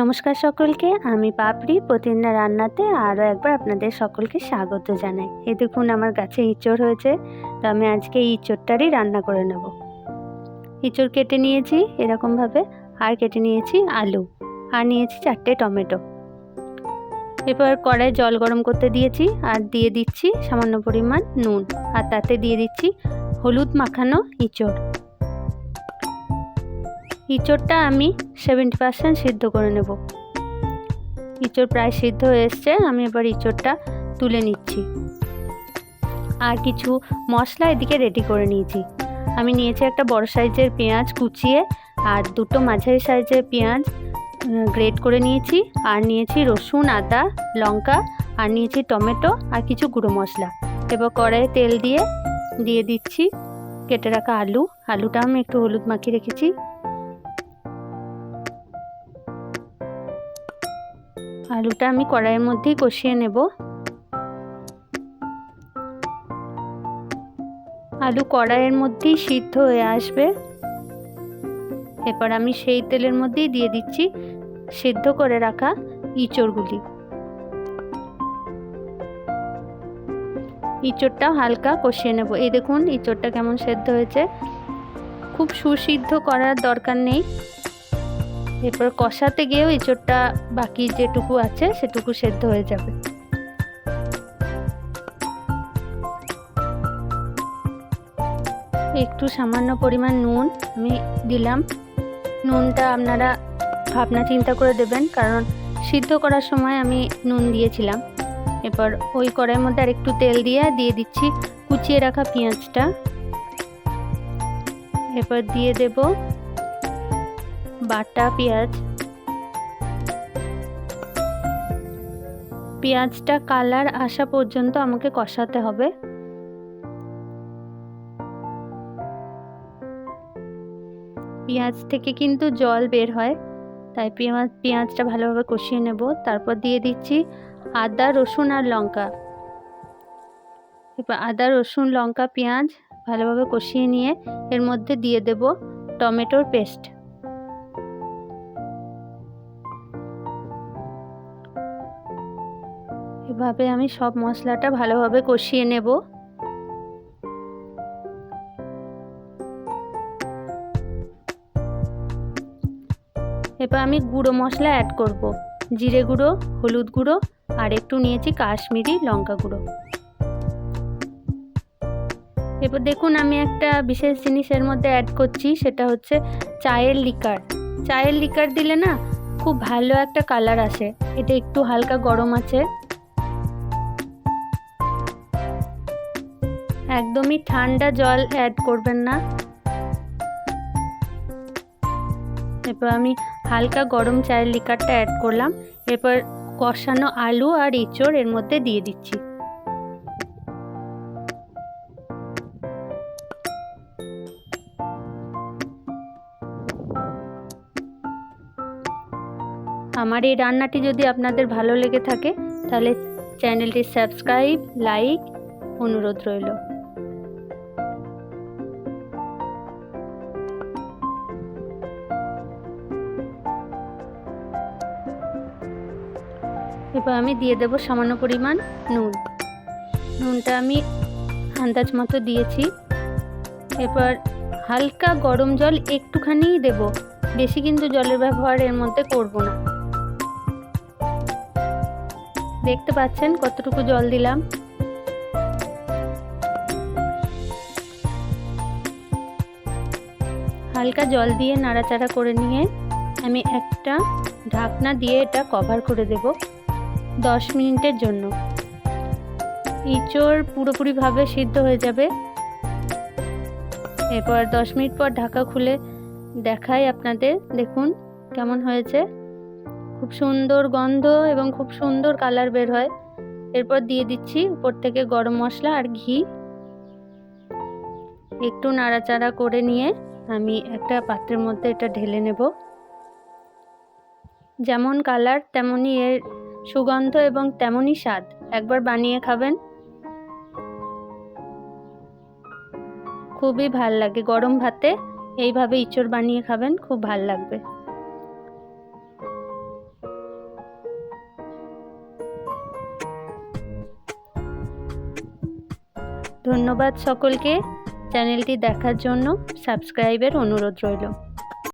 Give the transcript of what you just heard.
নমস্কার সকলকে, আমি পাপড়ি প্রতিদিনা রান্নাতে আরও একবার আপনাদের সকলকে স্বাগত জানাই। এ দেখুন আমার গাছে ইঁচড় হয়েছে, তো আমি আজকে এই ইঁচড়টারই রান্না করে নেব। ইঁচড় কেটে নিয়েছি এরকমভাবে, আর কেটে নিয়েছি আলু, আর নিয়েছি চারটে টমেটো। এরপর কড়াই জল গরম করতে দিয়েছি, আর দিয়ে দিচ্ছি সামান্য পরিমাণ নুন, আর তাতে দিয়ে দিচ্ছি হলুদ মাখানো ইঁচড়। ইঁচড়টা আমি সেভেন্টি পার্সেন্ট সিদ্ধ করে নেব। ইঁচড় প্রায় সিদ্ধ হয়ে এসছে, আমি এবার ইঁচড়টা তুলে নিচ্ছি। আর কিছু মশলা এদিকে রেডি করে নিয়েছি। আমি নিয়েছি একটা বড় সাইজের পেঁয়াজ কুচিয়ে, আর দুটো মাঝারি সাইজের পেঁয়াজ গ্রেট করে নিয়েছি। আর নিয়েছি রসুন, আদা, লঙ্কা, আর নিয়েছি টমেটো, আর কিছু গুঁড়ো মশলা। এবার কড়াইয়ে তেল দিয়ে দিয়ে দিচ্ছি কেটে রাখা আলু। আলুটা আমি একটু হলুদ মাখিয়ে রেখেছি। আলুটা আমি কড়াইয়ের মধ্যেই কষিয়ে নেব। আলু কড়াইয়ের মধ্যেই সিদ্ধ হয়ে আসবে। এরপর আমি সেই তেলের মধ্যেই দিয়ে দিচ্ছি সিদ্ধ করে রাখা ইঁচড়গুলি। ইঁচড়টা হালকা কষিয়ে নেব। এই দেখুন, ইঁচড়টা কেমন সেদ্ধ হয়েছে। খুব সুসিদ্ধ করার দরকার নেই। এরপর কষাতে গিয়েও এঁচোড়টা বাকি যেটুকু আছে সেটুকু সেদ্ধ হয়ে যাবে। একটু সামান্য পরিমাণ নুন আমি দিলাম। নুনটা আপনারা ভাবনা চিন্তা করে দেবেন, কারণ সিদ্ধ করার সময় আমি নুন দিয়েছিলাম। এরপর ওই কড়াইয়ের মধ্যে আর একটু তেল দিয়ে দিয়ে দিচ্ছি কুচিয়ে রাখা পেঁয়াজটা। এরপর দিয়ে দেব বাটা পেঁয়াজ। পেঁয়াজটা কালার আসা পর্যন্ত আমাকে কষাতে হবে। পেঁয়াজ থেকে কিন্তু জল বের হয়, তাই পেঁয়াজ, পেঁয়াজটা ভালোভাবে কষিয়ে নেব। তারপর দিয়ে দিচ্ছি আদা, রসুন আর লঙ্কা। এবার আদা, রসুন, লঙ্কা, পেঁয়াজ ভালোভাবে কষিয়ে নিয়ে এর মধ্যে দিয়ে দেব টমেটোর পেস্ট। এভাবে আমি সব মশলাটা ভালোভাবে কষিয়ে নেব? এবার আমি গুঁড়ো মশলা অ্যাড করব। জিরে গুঁড়ো, হলুদ গুঁড়ো, আর একটু নিয়েছি কাশ্মীরি লঙ্কা গুঁড়ো। এবার দেখুন আমি একটা বিশেষ জিনিসের মধ্যে অ্যাড করছি, সেটা হচ্ছে চায়ের লিকার চায়ের লিকার দিলে না খুব ভালো একটা কালার আসে। এটা একটু হালকা গরম আছে। একদমই ঠান্ডা জল অ্যাড করবেন না। এরপর আমি হালকা গরম চায়ের লিকারটা অ্যাড করলাম। এরপর কষানো আলু আর এঁচড় এর মধ্যে দিয়ে দিচ্ছি। আমার এই রান্নাটি যদি আপনাদের ভালো লেগে থাকে, তাহলে চ্যানেলটি সাবস্ক্রাইব, লাইক অনুরোধ রইল। এবার আমি দিয়ে দেব সামান্য পরিমাণ নুন। নুনটা আমি আন্দাজ মতো দিয়েছি। এরপর হালকা গরম জল একটুখানিই দেব। বেশি কিন্তু জলের ব্যবহার এর মধ্যে করব না। দেখতে পাচ্ছেন কতটুকু জল দিলাম। হালকা জল দিয়ে নাড়াচাড়া করে নিয়ে আমি একটা ঢাকনা দিয়ে এটা কভার করে দেব। দশ মিনিটের জন্য। ইঁচড় পুরোপুরিভাবে সিদ্ধ হয়ে যাবে। এরপর দশ মিনিট পর ঢাকা খুলে দেখাই আপনাদের। দেখুন কেমন হয়েছে। খুব সুন্দর গন্ধ এবং খুব সুন্দর কালার বের হয়। এরপর দিয়ে দিচ্ছি উপর থেকে গরম মশলা আর ঘি। একটু নাড়াচাড়া করে নিয়ে আমি একটা পাত্রের মধ্যে এটা ঢেলে নেব। যেমন কালার, তেমনই এর সুগন্ধ এবং তেমনই স্বাদ। একবার বানিয়ে খাবেন। খুবই ভালো লাগে গরম ভাতে। এইভাবে ইঁচড় বানিয়ে খাবেন, খুব ভালো লাগবে। ধন্যবাদ সকলকে। চ্যানেলটি দেখার জন্য সাবস্ক্রাইবের অনুরোধ রইল।